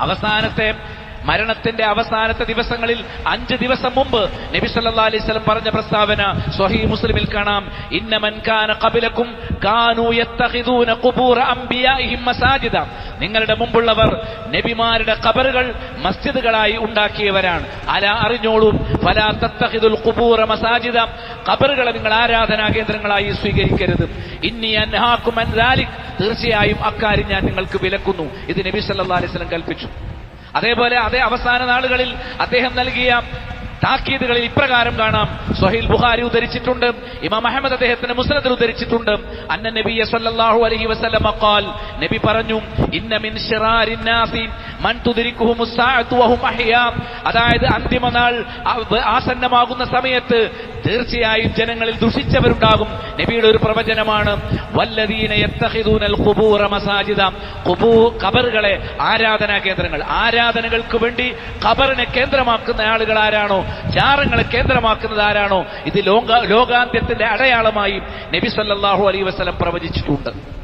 അവസാനത്തെ മരണത്തിന്റെ അവസാനത്തെ ദിവസങ്ങളിൽ അഞ്ച് ദിവസം മുമ്പ് നബി സല്ലാ അലൈഹി വസല്ലം പറഞ്ഞ പ്രസ്താവന സ്വഹി മുസ്ലിമിൽ കാണാം. ഇന്ന മൻ നിങ്ങളുടെ മുമ്പുള്ളവർ നബിമാരുടെ കബറുകൾ മസ്ജിദുകളായി ഉണ്ടാക്കിയവരാണ്. അല അറിഞ്ഞോളൂ. ഫലാ തത്തഹിദുൽ ഖുബൂറ മസാജിദ. കബറുകളെ നിങ്ങൾ ആരാധനാ കേന്ദ്രങ്ങളായി സ്വീകരിക്കരുത്. ഇന്നി അൻഹാക്കും തീർച്ചയായും അക്കാര്യം ഞാൻ നിങ്ങൾക്ക് വിലക്കുന്നു. ഇത് നബി സല്ലാ അലൈഹി വസല്ലം കൽപ്പിച്ചു. അതേപോലെ അതേ അവസാന നാളുകളിൽ അദ്ദേഹം നൽകിയ താക്കീതുകളിൽ ഇപ്രകാരം കാണാം. സൊഹീൽ ബുഖാരി ഉദ്ധരിച്ചിട്ടുണ്ട്. ഇമാം അഹമ്മദ് അദ്ദേഹത്തിന്റെ മുസ്നദിൽ ഉദ്ധരിച്ചിട്ടുണ്ട്. അന്ന നബിയ സല്ലല്ലാഹു അലൈഹി നബി പറഞ്ഞു ഇന്ന മിൻ അതായത് അന്തിമ നാൾ ആസന്നമാകുന്ന സമയത്ത് തീർച്ചയായും ജനങ്ങളിൽ ദുഷിച്ചവരുണ്ടാകും. നബിയുടെ ഒരു പ്രവചനമാണ് കബറുകളെ ആരാധനാ കേന്ദ്രങ്ങൾ. ആരാധനകൾക്ക് വേണ്ടി കബറിനെ കേന്ദ്രമാക്കുന്ന ആളുകൾ ആരാണോ? ചാരങ്ങളെ കേന്ദ്രമാക്കുന്നത് ആരാണോ? ഇത് ലോക ലോകാന്ത്യത്തിന്റെ അടയാളമായി നബി സല്ലാഹു അലൈഹി വസല്ലം പ്രവചിച്ചിട്ടുണ്ട്.